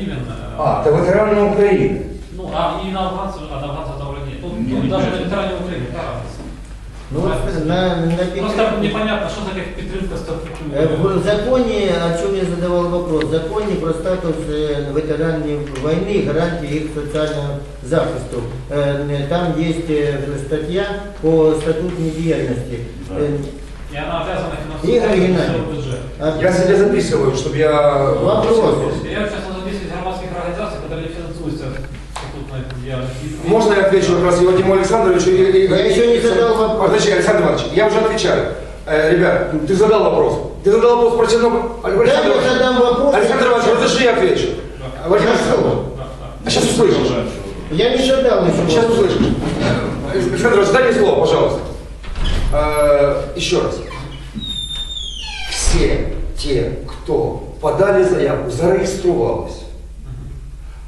именно. А, это ветераны Украины. Ну, а и на афганцев, а на афганцев там вроде нет. Ну, Нет. ну, даже на ветеране Украины, да, разница. Ну, вот на, на Просто пяти- непонятно, что такое підтримка статуту. Э, В законе, о чем я задавал вопрос, в законе про статус э, ветеранов войны и гарантии их социального захисту. Э, Там есть э, статья по статутной деятельности. Э, И она обязана Игорь финансировать Геннадьевич. свой бюджет. а- Я себе записываю, чтобы я... Вопрос. Я Можно я отвечу как раз и Вадиму Александровичу? и- и- Я еще не задал вопрос. Подожди, Александр Иванович, я уже отвечаю. Э, ребят, ты задал вопрос. Ты задал вопрос про Чернобыль. Александр Да, я задам вопрос. Александр Иванович, разреши я отвечу. Да. Хорошо. А сейчас услышишь. Я не задал еще Сейчас вопрос. услышишь. Александр Иванович, дай мне слово, пожалуйста. Э, еще раз. Все те, кто подали заявку, зарегистрировались,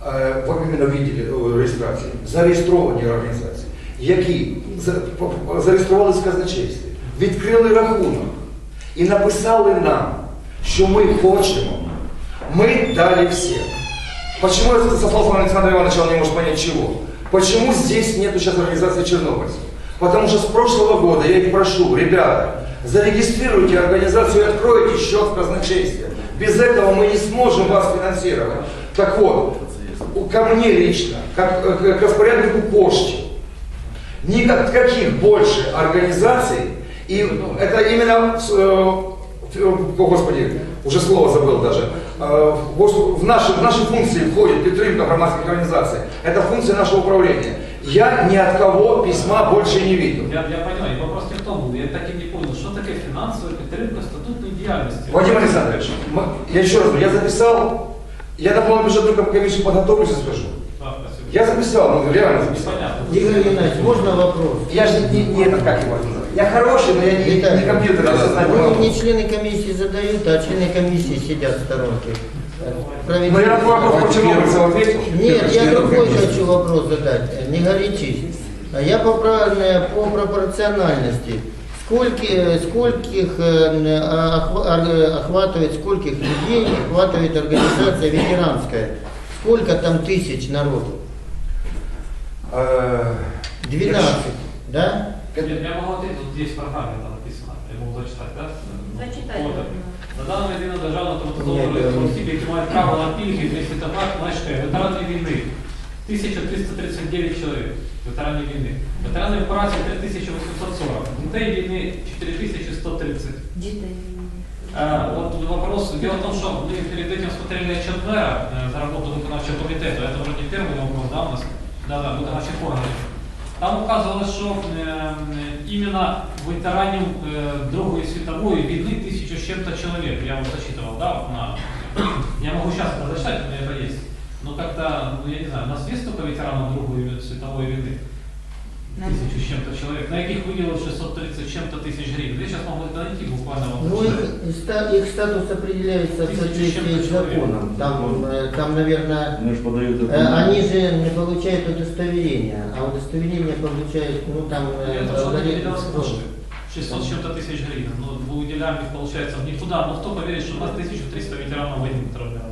е, ви іменно виділи о, реєстрації, зареєстровані організації, які за- по- по- зареєструвалися в казначействі, відкрили рахунок і написали нам, що ми хочемо, ми дали всем. Почему я со слов Александра Ивановича он не может понять чего? Почему здесь нету сейчас организации чернобыльцев? Потому что с прошлого года я их прошу, ребята, зарегистрируйте организацию и откройте счет в казначействе. Без этого мы не сможем вас финансировать. Так вот, у- ко мне лично, как э, к, к распоряднику Кошти, никаких больше организаций, и это именно, в- э, в- о, господи, уже слово забыл даже, Э, в в наши, в наши функции входит підтримка громадских организаций. Это функция нашего управления. Я ни от кого письма больше не видел. Я, я понимаю, вопрос не в том был, я так и не понял, что такое финансовая підтримка статутної діяльності. Владимир Александрович, мы- я еще раз говорю, я записал, я на полную бюджетную комиссию подготовлюсь и скажу. Спасибо. Я записал, ну реально записал. Непонятно. Игорь Геннадьевич, можно вопрос? Я же не, не этот, как его. Я хороший, но я не, Итак, не компьютер, я ну, могу. не члены комиссии задают, а члены комиссии сидят в сторонке. Но я на вопрос по чернобыльцам ответил. Нет, я другой хочу вопрос задать. Не горячись. А Я по, правильно- по пропорциональности. Скольки, скольких э, охва- ор- охватывает, скольких людей охватывает организация ветеранская? Сколько там тысяч народу? Э, 12, да? Я, я могу ответить, вот здесь в программе это написано, я могу зачитать, да? Зачитай. Вот. На даному єдина державна Ні, автоматизована е, осіб, які мають право на пільги, якщо табак, мешкає ветерани війни. 1339 чоловік, ветеранів війни. Ветерани операції 3840, дітей війни 4130. Дітей. Э, Вот вопрос. Дело в том, что мы перед этим смотрели отчет мэра э, за работу виконавчого комитета. Это вроде первый вопрос, да, у нас? Да, да, виконавчих органів. Там указывалось, что э, именно ветеранів э, Другої світової війни тисячу з чем-то человек. Я вот зачитывал, да, на... Я могу сейчас это зачитать, у меня это есть. Но как-то, ну я не знаю, у нас есть только ветеранов Другої світової війни? Тисячу з чем-то человек, на яких виділили 630 з чем-то тисяч гривень. Я сейчас могу это найти буквально. вот Ну, зачитать. их, ста- их статус определяется в Тысяча соответствии чем-то с законом. Там, э, там наверное, Они же подают Э, Они же не получают удостоверение, а удостоверение получают, ну там, э, Я тоже благодаря- выделял сколько? 600 с чем-то тысяч гривен. Ну, мы выделяем их, получается, в никуда. Ну, кто поверит, что у нас 1300 ветеранов войны, которые умирали?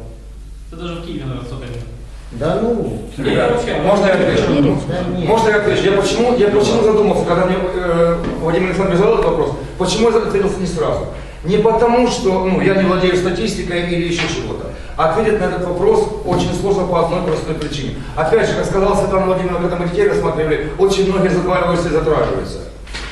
Это даже в Киеве, наверное, столько нет. Да ну, Ребят, можно я отвечу? да нет. Можно я отвечу? Я почему, я почему задумался, когда мне э, Владимир Александрович задал этот вопрос, почему я ответил не сразу? Не потому, что ну, я не владею статистикой или еще чего-то. Ответить на этот вопрос очень сложно по одной простой причине. Опять же, как сказал Светлана Владимировна, когда мы детей рассматривали, очень многие задваиваются и затраживаются.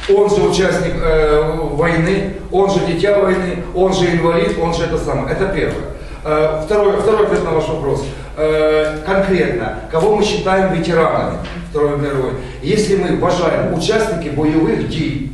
Он же участник э, войны, он же дитя войны, он же инвалид, он же это самое. Это первое. Э, второй, второй ответ на ваш вопрос. Э, конкретно, кого мы считаем ветеранами Второй мировой? Если мы вважаємо учасники бойових дій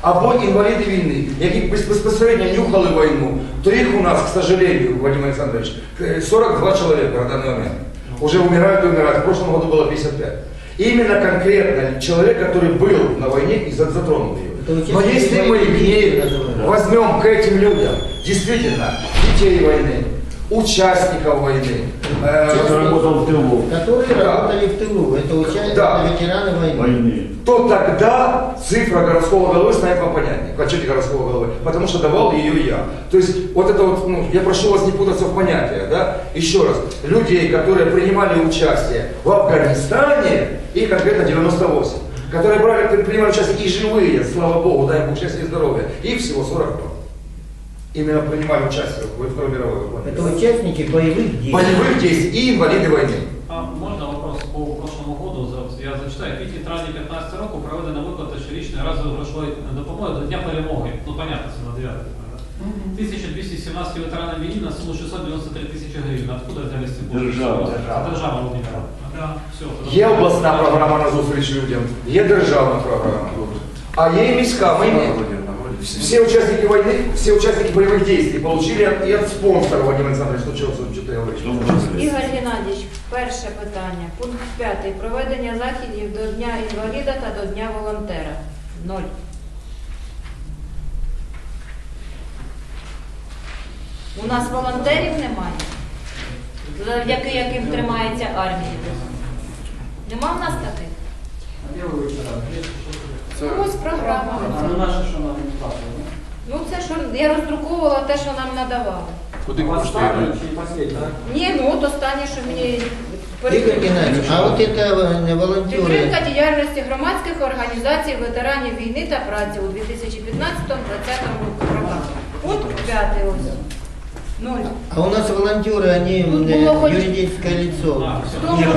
або інваліди війни, які без- безпосередньо нюхали війну, то їх у нас, к сожалению, Владимир Александрович, э, 42 человека на данный момент. Уже умирают и умирают. В прошлом году было 55. Именно конкретно человек, который был на войне и за- затронул ее. Но если мы возьмем к этим людям действительно детей войны, участников войны. Э, Который работал в тылу Которые Да. работали в тылу. Это участники, Да. ветераны войны. войны. то тогда цифра городского головы станет вам понятнее, в отчете городского головы, потому что давал ее я. То есть вот это вот, ну, я прошу вас не путаться в понятиях, да, еще раз, людей, которые принимали участие в Афганистане, и конкретно 98, которые брали, при- принимали участие и живые, слава богу, дай бог счастья и здоровья, их всего 42. Именно принимали участие во Второй мировой войне. Это участники боевых действий. Боевых действий и инвалиды войны. А можна вопрос по прошлому году? За- Я зачитаю. Квітні травні 15 року проведена виплата щорічної разової грошової допомоги до Дня перемоги. Ну, понятно, це на 9. да? 1217 ветеранам війни на суму 693 тисячі гривень. Откуда взялись ці кошти? Держава. Це держава Володимира. Да, все. Є обласна програма на зустріч людям, є державна програма, а є і міська. Ми не- все участники войны, все участники боевых действий получили от- и от спонсора, Вадим Александрович, ну что, что ты говоришь? Что можно сказать? Ігор Геннадійович, перше питання. Пункт 5. Проведення заходів до Дня інваліда та до Дня волонтера. Ноль. У нас волонтерів немає, завдяки яким тримається армія. Нема в нас таких? Ну, ось програма. Ну, наше, що нам не платили. Ну це що я роздруковувала те, що нам надавали. Куди кошти йдуть? Чи последнє? Ні, ну от останнє, що мені Игорь Геннадьевич, а вот это э, волонтеры, Підтримка діяльності громадських організацій ветеранів війни та праці у 2015-2020 роках. Пункт 5 ось. Ноль. а у нас волонтеры, они Тут э, было хоть- юридическое лицо. А, все. Хто може?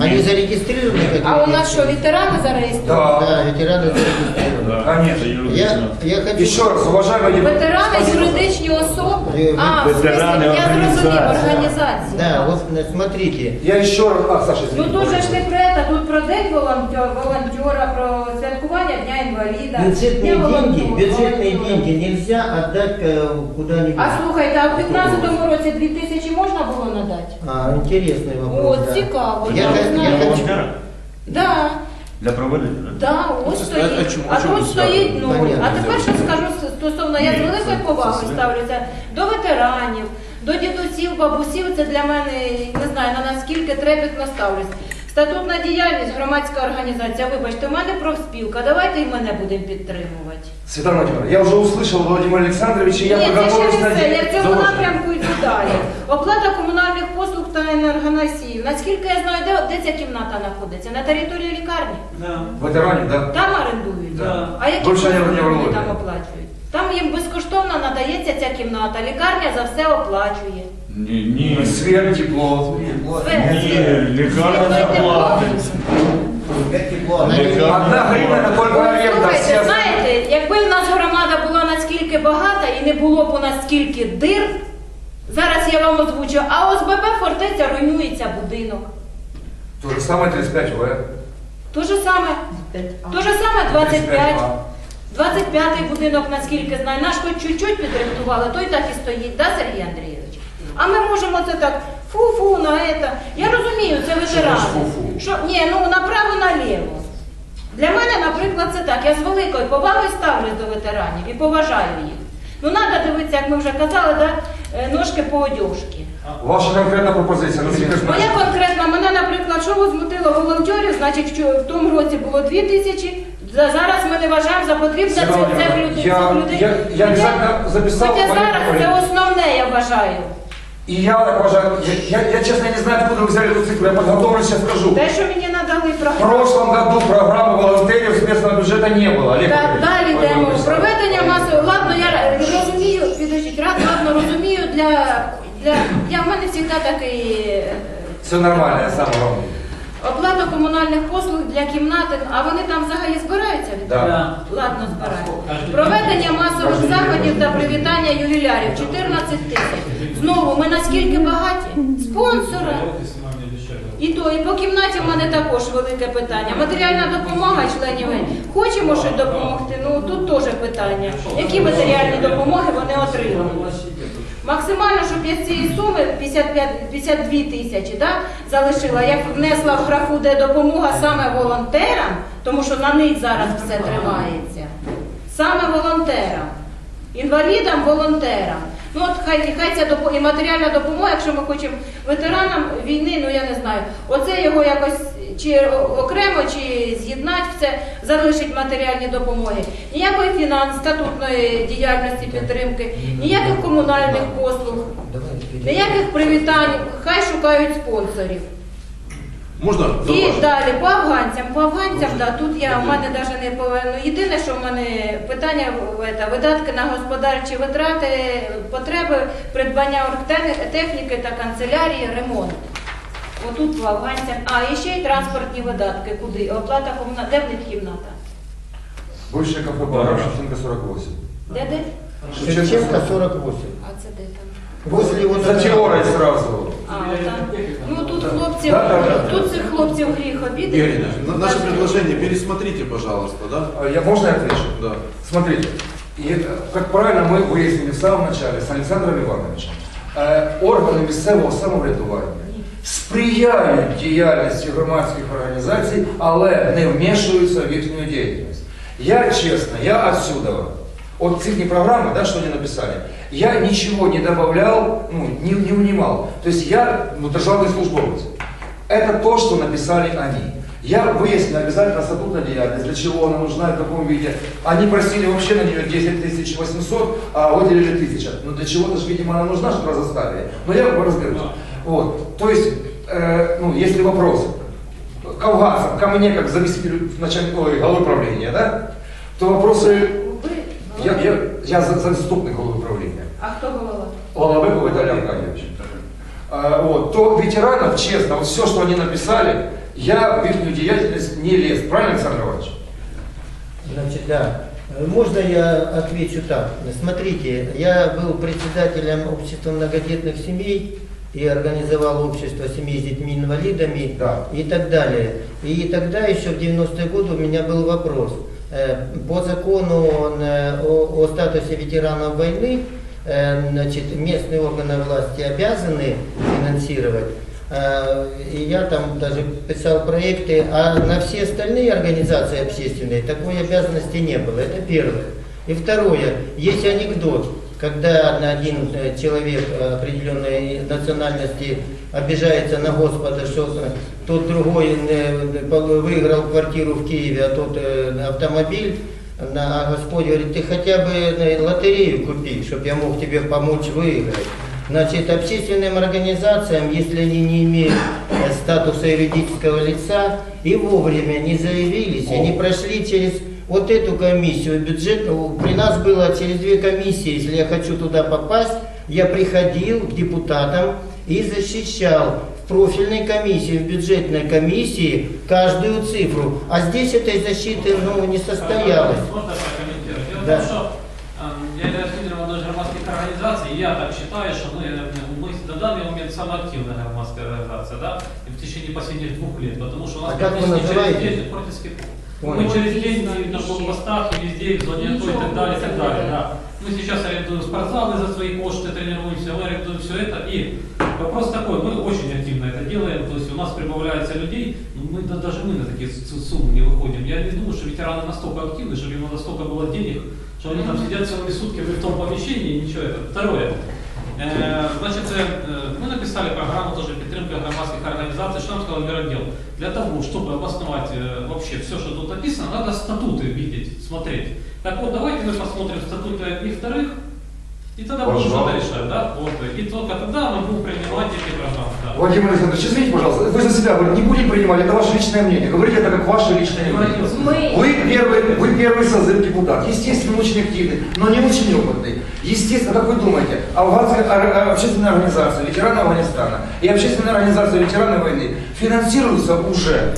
Они зарегистрированы как А у нас що, юридическое? ветерани зареєстровані? Да. Да, ветераны зарегистрированы. Да, Конечно. это Я, юридично. я хочу... Еще раз, уважаемые депутаты. Ветерани спасибо. юридичні особи. Е, А, в смысле, ветерани я зрозумів, організації. організації. Да, вот э, смотрите. Я еще раз, а, Саша, Ну извини. тут же ж не про це, тут про день волонтера, волонтера, про святкування Дня інваліда. Бюджетные Дня деньги, волонтера. бюджетные деньги нельзя отдать э, куда-нибудь. А слухайте, а в 15-му році 2 тисячі можна було надати? А, интересный вопрос. О, да. цікаво, Я, я не х- знаю. я хочу... Волонтера? Да. Для проведення, да? Да, ось А- стоїть. а чому- А чому тут стоїть ставили? нуль. Понятно. А тепер що скажу стосовно, я з Ні, великою це- повагою це- ставлюся до ветеранів, до дідусів, бабусів. Це для мене не знаю на наскільки трепетно ставлюсь. Статутна діяльність, громадська організація. Вибачте, у мене профспілка. Давайте і мене будемо підтримувати. Светлана Владимировна, я уже услышал Владимира Александровича, я Ні, це ще подготовлюсь не на все. Я в цьому напрямку йду далі. Оплата комунальних послуг та енергоносіїв. Наскільки я знаю, де, де ця кімната знаходиться? На території лікарні? Да. Ветеранів, да? Там орендують. Да. А які Більше послуги не вони там оплачують? Там їм безкоштовно надається ця кімната. Лікарня за все оплачує. Ні, ні. Свет, тепло. Ні, лікарня платить. Не- Одна на аренда. Слухайте, знаєте, якби в нас громада була наскільки багата і не було б у нас стільки дир, зараз я вам озвучу, а ОСББ фортеця руйнується будинок. То же самое 35 В. То же саме, то же саме 25. 25-й будинок, наскільки знаю, наш хоч чуть-чуть підрихтували, той так і стоїть, да, Сергій Андрійович? А ми можемо це так фу-фу на це. Я розумію, це ветерани. Що ні, ну направо-наліво. Для мене, наприклад, це так. Я з великою повагою ставлюсь до ветеранів і поважаю їх. Ну, треба дивитися, як ми вже казали, да, е, ножки по одежки. Ваша конкретна пропозиція, Моя конкретна, мене, наприклад, що возмутило волонтерів, значить, що в тому році було 2 тисячі, зараз ми не вважаємо за потрібне цих Сергій цих Володимирович, людей. я- цих людей. я- я Хоча- обов'язково записав, Хоча Валерій зараз це основне, я вважаю. И я так уважаю, я, я, я честно не знаю, откуда вы взяли эту цифру, я подготовлюсь, сейчас скажу. Те, що мені надали В програму. прошлом году программы волонтеров с местного бюджета не было. Олег Так, Валерьевич, далі Владимир йдемо. Владимирович. Проведення масового. Ладно, я розумію, підождіть, рад, ладно, розумію для, для я в мене завжди такий. е, Все нормально, я сам вам. Оплата комунальних послуг для кімнати, а вони там взагалі збираються? Да. Ладно, збирають. Проведення масових заходів та привітання ювілярів 14 тисяч. Знову ми наскільки багаті? Спонсори. І то, і по кімнаті в мене також велике питання. Матеріальна допомога членів. Хочемо щось допомогти, ну тут теж питання. Які матеріальні допомоги вони отримали? Максимально, щоб я з цієї суми 55, 52 тисячі да, залишила, я внесла в графу, де допомога саме волонтерам, тому що на них зараз все тримається. Саме волонтерам, інвалідам, волонтерам. Ну от хай, хай ця допо- і матеріальна допомога, якщо ми хочемо ветеранам війни, ну я не знаю, оце його якось чи окремо, чи з'єднати все, залишить матеріальні допомоги. Ніякої фінанс, статутної діяльності підтримки, ніяких комунальних послуг, ніяких привітань, хай шукають спонсорів. Можна? І далі по афганцям. По афганцям, да, тут я в мене навіть не повинно. Єдине, що в мене питання в- видатки на господарчі витрати, потреби придбання оргтехніки та канцелярії, ремонт Отут по афганцям. А, і ще й транспортні видатки. Куди? Оплата комуна... Де в них кімната? Бывшая кафе бар, Шевченко 48. Де де? Шевченко 48. А це де там? Возле вот За этого- теорой сразу. А, там. Ну тут хлопців, Да, да, да. тут цих хлопців гріх Игорь обідати. Ильич, на- наше предложение пересмотрите, пожалуйста, да? А Я можно я отвечу? Да. Смотрите, и это, как правильно мы выяснили в самом начале с Александром Ивановичем, э, органи місцевого самоврядування сприяють діяльності громадських організацій, але не вмішуються в їхню діяльність. Я честно, я отсюда, от цих программы, да, что они написали, я ничего не добавлял, ну, не, не унимал. То есть я ну, державный службовец. Это то, что написали они. Я выяснил обязательно статутная деятельность, для чего она нужна, в каком виде. Они просили вообще на нее 10 800, а выделили 1000. Ну для чего-то же, видимо, она нужна, чтобы разоставили. Но я разберусь. Вот. То есть, э, ну, если вопрос к афганцам, ко мне, как заместителю начальника, ой, главы управления, да, то вопросы, Ви, я, я, я за- заступник главы управления. А хто голова? Лоловыков Виталий Аркадьевич. А, вот, то ветеранов, честно, вот все, что они написали, я в их деятельность не лез. Правильно, Александр Иванович? Значит, да. Можно я отвечу так? Смотрите, я был председателем общества многодетных семей и организовал общество семей с детьми-инвалидами Да. и так далее. И тогда еще в 90-е годы у меня был вопрос. Э, По закону он, э, о, статусе ветеранов войны э, значит, местные органы власти обязаны финансировать. И я там даже писал проекты, а на все остальные организации общественные такой обязанности не было. Это первое. И второе, есть анекдот, когда один э, человек э, определенной национальности обижается на Господа, что тот другой э, выиграл квартиру в Киеве, а тот автомобиль, а Господь говорит, ты хотя бы лотерею купи, чтобы я мог тебе помочь выиграть. Значит, общественным организациям, если они не имеют статуса юридического лица и вовремя не заявились, они прошли через вот эту комиссию бюджетную. При нас было через две комиссии, если я хочу туда попасть, я приходил к депутатам и защищал в профильной комиссии, в бюджетной комиссии каждую цифру. А здесь этой защиты ну, не состоялось. Можно прокомментировать? Дело Да. в том, что я являюсь одной из громадских организаций, и я так считаю, что мы, э, мы на данный момент самая активная громадская организация, да, и в течение последних двух лет, потому что у нас А как вы называете? против. Мы через день и на блокпостах, и везде, и в зоне АТО, и так далее, и так далее, да. Мы сейчас арендуем спортзалы за свои кошты, тренируемся, мы арендуем все это. И вопрос такой, мы очень активно это делаем, то есть у нас прибавляется людей, но мы да- даже мы на такие с- суммы не выходим. Я не думаю, что ветераны настолько активны, чтобы им настолько было денег, что они там сидят целыми сутками в том помещении и ничего это. Второе. Э, Значит, э, мы написали программу тоже підтримки громадських організацій, що нам сказал Миродел. Для того, чтобы обосновать э, вообще все, что тут написано, надо статуты видеть, смотреть. Так вот, давайте мы посмотрим статуты одних вторых, и тогда Пожалуйста. что-то решать, да? Вот, и только тогда мы будем принимать эти программы. Да. Владимир Александрович, извините, пожалуйста, вы за себя говорите, не будем принимать, это ваше личное мнение. Говорите это как ваше личное мнение. Ми Вы первый, вы первый созыв депутат, естественно, очень активный, но не очень опытный. Естественно, как вы думаете, афганская э, общественная организация ветераны Афганистана и общественная организация ветераны войны финансируются уже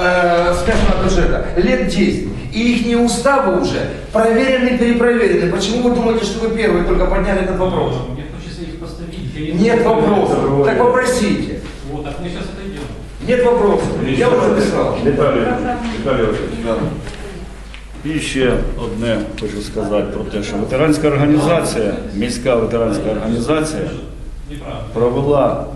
э, с местного бюджета лет 10. И их уставы уже проверены, перепроверены. Почему вы думаете, что вы первые только подняли этот вопрос? Мне хочется их просто видеть. Я Нет вопросов. Так попросите. Вот, так мы сейчас это и делаем. Нет вопросов. Я уже записал. Віталій, Віталій Васильович. Да. І ще одне хочу сказати про те, що ветеранська організація, міська ветеранська організація Неправильно. провела,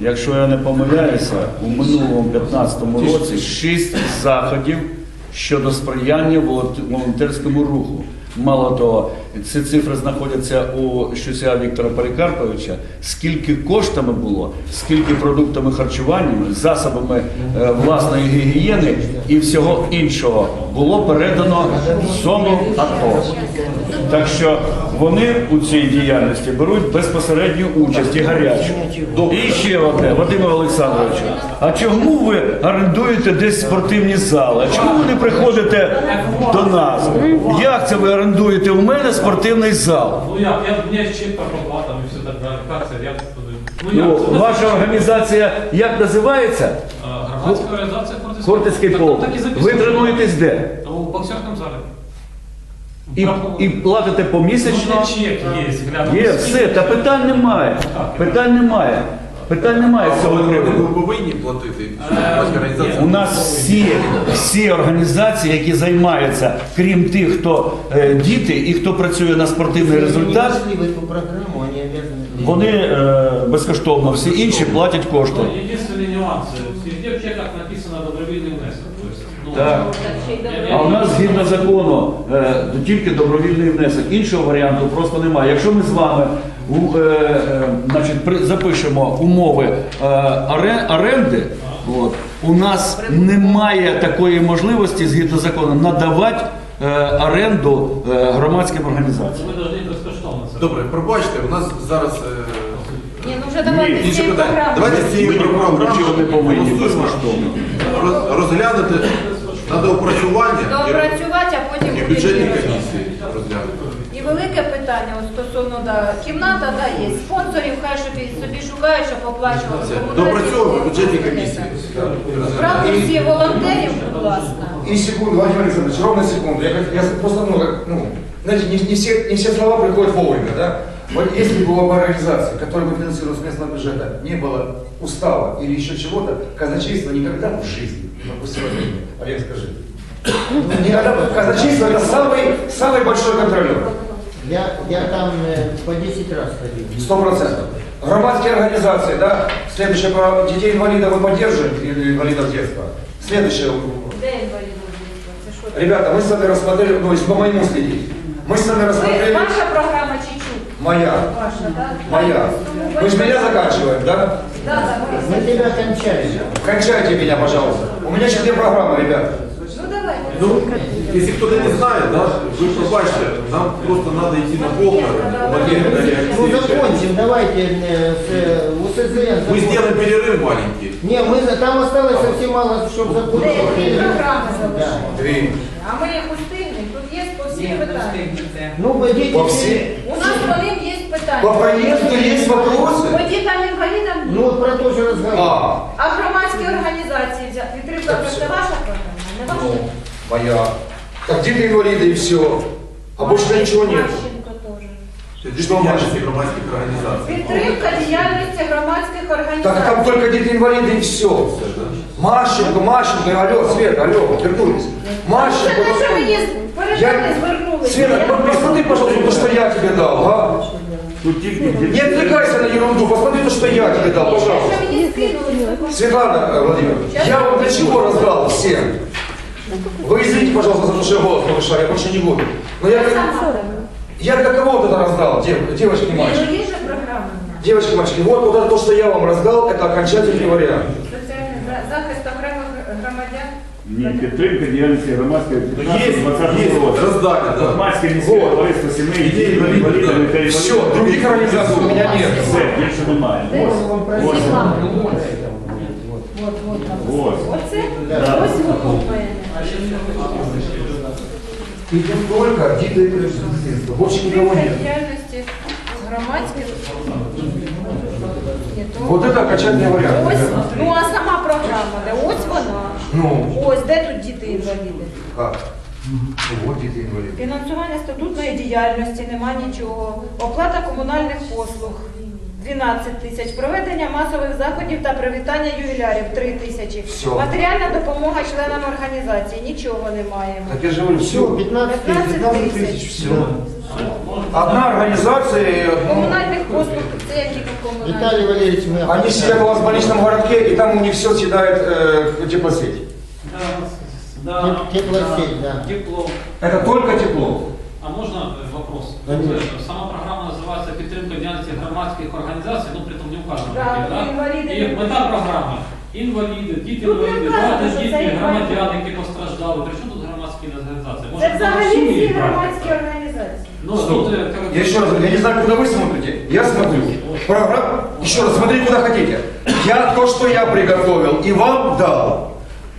Якщо я не помиляюся, у минулому 15-му році шість заходів щодо сприяння волонтерському руху. Мало того, ці цифри знаходяться у Щуся Віктора Полікарповича. Скільки коштами було, скільки продуктами харчування, засобами е, власної гігієни і всього іншого було передано в зону АТО. Так що вони у цій діяльності беруть безпосередню участь і гарячу. І ще одне, Вадиме Олександровичу, а чому ви орендуєте десь спортивні зали? А чому ви не приходите до нас? Як це ви орендуєте у мене спортивний зал? Ну як, я, у меня чек по проплатам все так це? Я, ну як? Ну, Це ваша організація як називається? А, Громадська організація Хортицький Хортицький Так, полк. так і Ви записано. тренуєтесь де? У боксерському залі. І, і платите помісячно? Ну, чек є, гляну. Є, все, та питань немає. Питань немає. Питань немає з цього Ви приводу. повинні платити Е, громадська організація. У нас всі, всі організації, які займаються, крім тих, хто е, діти і хто працює на спортивний результат, Если в эту программу, они обязаны... вони е, безкоштовно, всі інші платять кошти. Ну, Единственный нюанс. Везде в чеках написано добровільний внесок. То есть, ну, Так. А у нас згідно закону е, тільки добровільний внесок. Іншого варіанту просто немає. Якщо ми з вами у, е, е, значить, при- запишемо умови е, оре- оренди, от, у нас немає такої можливості згідно закону надавати е, оренду е, громадським організаціям. Ми повинні безкоштовно це. Добре, пробачте, у нас зараз е, Ні, ну вже давайте інше цієї питання. програми. Давайте з цієї програми Нічого не повинні безкоштовно. Роз- розглянути на доопрацювання і- Доопрацювати, а потім і буде бюджетні комісії розглянути І велике питання от стосовно да, кімната, да, є спонсорів, хай собі, собі шукають, щоб оплачувати. Все, комунальні Доопрацьовуємо послуги. бюджетні комісії. Брати всі волонтерів, будь ласка. И секунду, Владимир Александрович, ровно секунду. Я, как- я просто, ну, как, ну, знаете, не, не, все, не все слова приходят вовремя, да? Вот если бы у организации, которая бы финансировалась с местного бюджета, не было устава или еще чего-то, казначейство никогда в жизни не пропустило деньги. Олег, скажи. Никогда бы- Казначейство это самый, самый большой контролер. Я, я там э, по 10 раз ходил. Сто процентов. Громадские организации, да? Следующее про детей инвалидов мы поддерживаем, или инвалидов детства. Следующее. Де інвалідів дійсно? Це що таке? Ребята, мы с вами рассмотрели, ну, если по моему следить, мы с вами Ви, рассмотрели... ваша програма чи чук? Моя. Ваша, так? Моя. Мы же меня заканчиваем, да? Да, да, Мы ви- тебя кончали. Кончайте меня, пожалуйста. У меня четыре программы, ребята. Ну давайте. Ну, если кто-то не знает, да, вы пробачьте, нам просто надо идти на полное. Владимир Ну Алексеевич. закончим, давайте э, с э, УСЗН. Мы закончим. сделаем перерыв маленький. Не, мы, за- там осталось совсем мало, чтобы Де які закончить. програми Да. залишилися? Две. А ми їх устигнемо. Тут є по всіх питаннях. Ну, пойдите. По всем. У нас по ним є питання. По проезду есть вопросы? По дітям інвалідам Ну, вот про то же разговор. А, А громадські організації взяти? Підтримка це ваша програма, не ваша? ну, моя. Так дети инвалиды и все. А больше ничего нет. Марченко теж. Что діяльності громадських організацій. Підтримка діяльності громадських Так організацій. там только дети инвалиды и все. Марщенко, Марщенко, алло, Свет, алло, вернулись. Марщенко, Це те, що мені Я- перед вами звернулися. Света, Я- ну, посмотри, пожалуйста, то, что я тебе дал, а? Тут тільки Не отвлекайся на ерунду, посмотри то, что я тебе дал, пожалуйста. Що мені скинули? Светлана э, Владимировна, я вам для чего раздал всем? Вы извините, пожалуйста, за то, что я голос повышаю, я больше не буду. Но я, Я как- сама. я для кого вот это раздал, дев- девочки и Ні, мальчики? ну є же програма. Девочки и мальчики, вот, вот это то, что я вам раздал, это окончательный вариант. Соціальний за- захист окремих громадян. ні, підтримка діяльності громадської Ну, есть, есть, роздали, да. Громадське міське Вот. товариство сімей Дітей дітей інвалідів, інвалідів да. та інвалідів. Все, других организаций у меня нет. Все, більше немає. Ось. Ось. От, от, Ось. Оце? Да. Ось воно в мене. И тут только дети и средства, больше никого Підтримка нет. діяльності громадських. Ні, то- Вот это окончательный вариант. Ось, ребята. ну а сама програма, де ось вона. Ну, Ось, де тут діти інваліди? как? Ну, Вот дети инвалиды. Фінансування статутної діяльності, нема нічого. Оплата комунальних послуг 12 тисяч. Проведення масових заходів та привітання ювілярів 3 тисячі. Все. Матеріальна допомога членам організації. Нічого не маємо. Так я же говорю, все. Все, 15 тысяч. 15 тысяч, все. Одна организация, ну, Комунальних послуг це які комунальні? Виталий Валерьевич, мы... они сидят у вас в больничном городке, и там у них все съедает э, теплосеть. Да, да. Теп- теплосеть, да. Тепло. Это только тепло. А можна е, вопрос? Конечно. Е, громадських організацій, ну при тому не вказано. Да, таке, да? інваліди. І мета програми. Інваліди, діти Тут не інваліди, вказано, багато що це діти, інваліди. громадяни, які постраждали. При чому тут громадські організації? Може, Це там взагалі сумні всі брати? громадські організації. Ну, Стоп. тут, е, коротше, Я еще раз, говорю, я не знаю, куда вы смотрите. Я смотрю. Программа, еще раз, смотрите, куда хотите. Я то, что я приготовил и вам дал,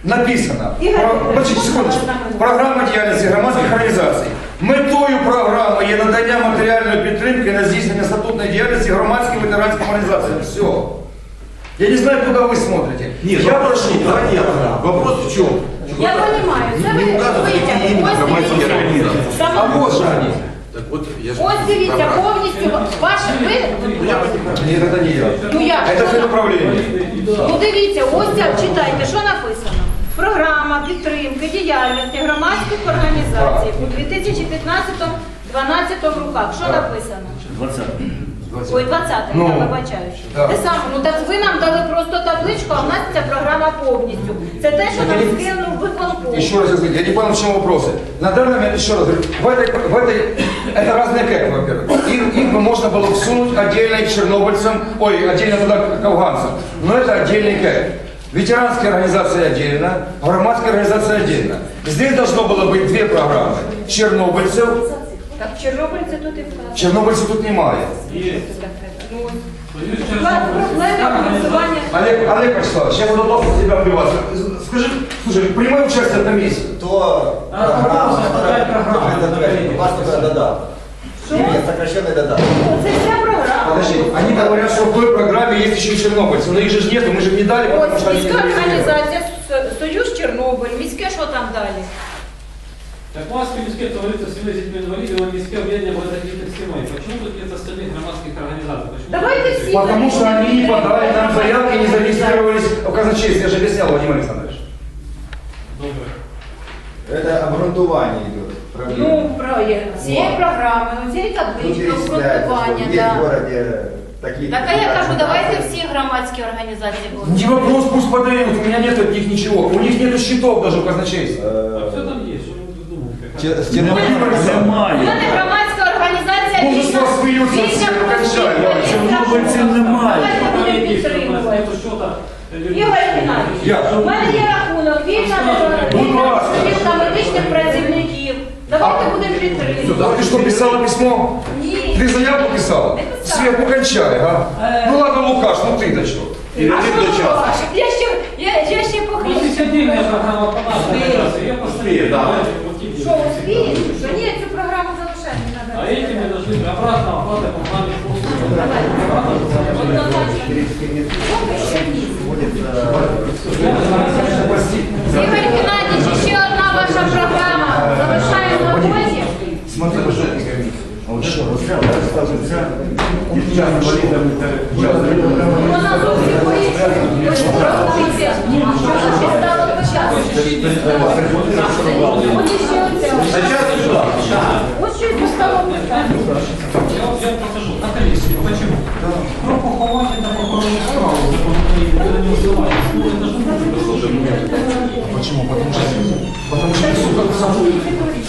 написано. Игорь Про- Викторович, Подождите, можно секундочку. вас на Програма діяльності громадських організацій. Метою програми є надання матеріальної підтримки на здійснення статутної діяльності громадським ветеранським організаціям. Все. Я не знаю, куда вы смотрите. Нет, я вопрос, прошу. давайте я тогда. Вопрос в чем? Я розумію, це ви Не указано, витяг. які іменно Ось громадські дивіться. організації. А Саме- вот же они. Так вот, я же... Ось дивіться, Программа. повністю ваші ви. Нет, это не я. Ну як? Это Що все на- направление. Ну дивіться, ось ця, читайте, що написано. Програма підтримки діяльності громадських організацій у 2015-2012 роках. Що написано? 20. Ой, 20 Ну, я вибачаю. так. Те саме, ну так ви нам дали просто табличку, а в нас ця програма повністю. Це те, що нам скинув виконком. Еще раз я говорю, я не понял, в чем вопросы. На данный момент, еще раз говорю, в этой, в этой это разные кэпы, во-первых. Их, их бы можно было всунуть отдельно к чернобыльцам, ой, отдельно туда к афганцам. Но это отдельный кэп. Ветеранская организация отдельно, громадская организация отдельно. Здесь должно было быть две программы. Чернобыльцев, Так, Чорнобильці тут і вказано. чернобыльцев тут немає. Є. Ну, Союз Проблеми Чернобильців. фінансування. Олег, Олег Вячеславович, я буду должен тебя плеваться. Скажи, слушай, принимай участие в комиссии. То А, программа, вопрос, которая какая программа? предотвратит, у вас только додаток. Что? Или сокращенный додаток. Це вся програма. Подожди, они говорят, что в той программе есть еще и чернобыльцы, но их же ж нету, мы же им не дали, потому Ось что они не міська зарегистрированы. організація Со- Союз Чорнобиль, міське що там далі? Так Москве міське товариство сімей з дітьми інвалідів, а міське об'єднання багатодітних сімей. Почему тут нет остальных громадских организаций? Почему Давайте всі. Потому что они не подали нам заявки, не зарегистрировались в казначействе, я же объяснял, Владимир Александрович. Добре. Это обґрунтование идет. проблемы. Ну, про цієї програми, ну цієї Тут таблички, перечисляется, что обґрунтування, есть в да. городе такие... Так а я кажу, давайте всі громадські організації будуть. Не вопрос, пусть подают, у меня нет от них ничего, у них нет счетов даже в казначействе. А Э, все там є, що ви думаєте? че- с У Чернобылем- мене Немає. громадська організація Може, вільна- з вас сміються вільна всі, про кончай, всіх, ладно, вільна чорнобильців про- немає. Давайте будемо підтримувати. Ігор Геннадійович, Я. у мене є рахунок, вільна Будь ласка. вільна медичних працівників. Давайте будемо А підтримувати. ты что, писала письмо? Ні. Ты заявку писала? Не писала. Свет, ну кончай, а? Э. Ну ладно, Лукаш, ну ты-то что? А що ви ваше? Я ще, я, я ще Ну, похліб. здесь отдельная программа по нашей организации, ее Успеет, да. поставили. Що, успієш? Що ні, цю програму залишаємо. не А треба. эти мы должны обратно оплата коммунальных услуг. Однозначно. Поки що ні. Ігор Геннадійович, ще одна ваша програма. Залишаємо на роботі. Смотри, что Вона зовсім по-іншому. Ось подивіться, що стало початку. От і ще оце. Сейчас сюда. Ось щось постало питання. Я вам я вам покажу. На колесике. Почему? Про похование на похоронную справу. Закон Украины, когда не вызывали. Ну, это же нужно Почему? Потому что, потому что сука,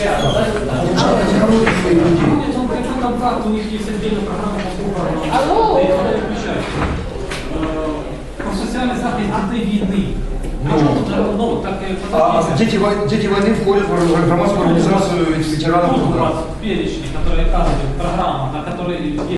Нет, он какой контакт, у них есть отдельная программа по. Алло. Да и она. Э, Про социальный захист дітей війни. Ну, так А дети, дети войны входят в громадскую организацию ветеранов Ну, труда. перечни, которые оказывает программа, на которой